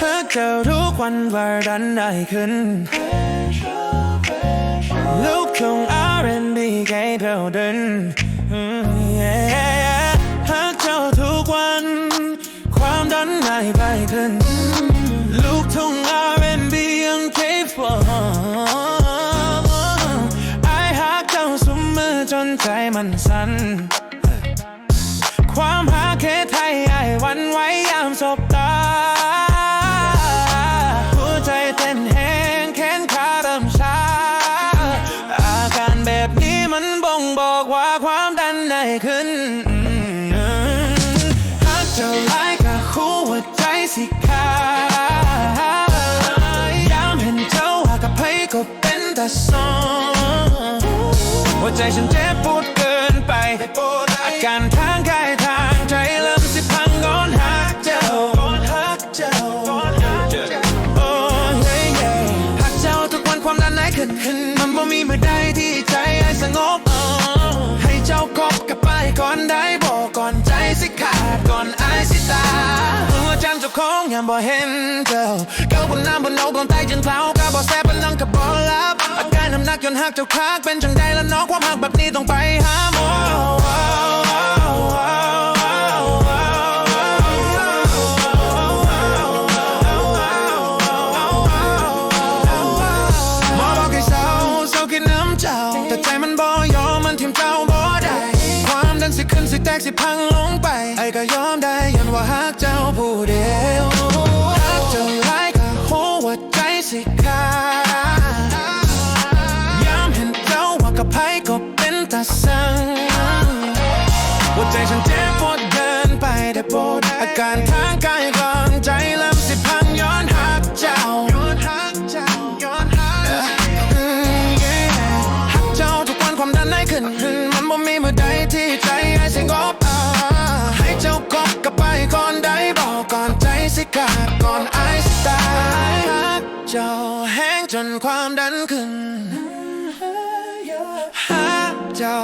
หากเจอทุกวันว่าดันได้ขึ้นลูกทุ่ง R&B ไกเท่าเดินหากเจ้าทุกวัน ความดันได้ไปขึ้น ลูกทุ่ง R&B ยังเคฟไอหากเจ้าสุมมือจนใจมันสั่นความหาเคไทยไอวันไว้ยามสบตา หากเจ้าไล่กับคู่หัวใจสิขาดยามเห็นเจ้าหากกับไผก็เป็นแต่สองหัวใจฉันเจ็บปวดเกินไปอาการทางกาย ก่อนไอ้สิตาหัวใจเจ้าของยังบ่เห็นเจ้าเก้าบนน้ำบนเอากองไตจนเท้าก็บ่แซ่บเป็นนังกับบ่ลับอาการน้ำหนักจนหักเจ้าคากเป็นจังใดแล้วน้องความหักแบบนี้ต้องไปหาหมอหมอบอกให้เศร้าเศร้าแค่น้ำเจ้าแต่ใจมันบ่ยอมมันทิ่มเจ้าบ่ได้ความดันสิขึ้นสิแตกสิพัง ก็ยอมได้ยันว่าหักเจ้าผู้เดียวหักเจ้าหลายก็หัวใจสิขาดยามเห็นเจ้าว่ากับไผก็เป็นตาสังหัวใจฉันเจ็บปวดเกินไปได้ปรดอาการทางกายก่อนใจเริ่มสิพังย้อนหักเจ้าย้อนหักเจ้าย้อนหักหักเจ้าทุกวันความดันได้ขึ้น กาก่อนไอสตาร์เจ้าแห้งจนความดันขึ้นหาเจ้า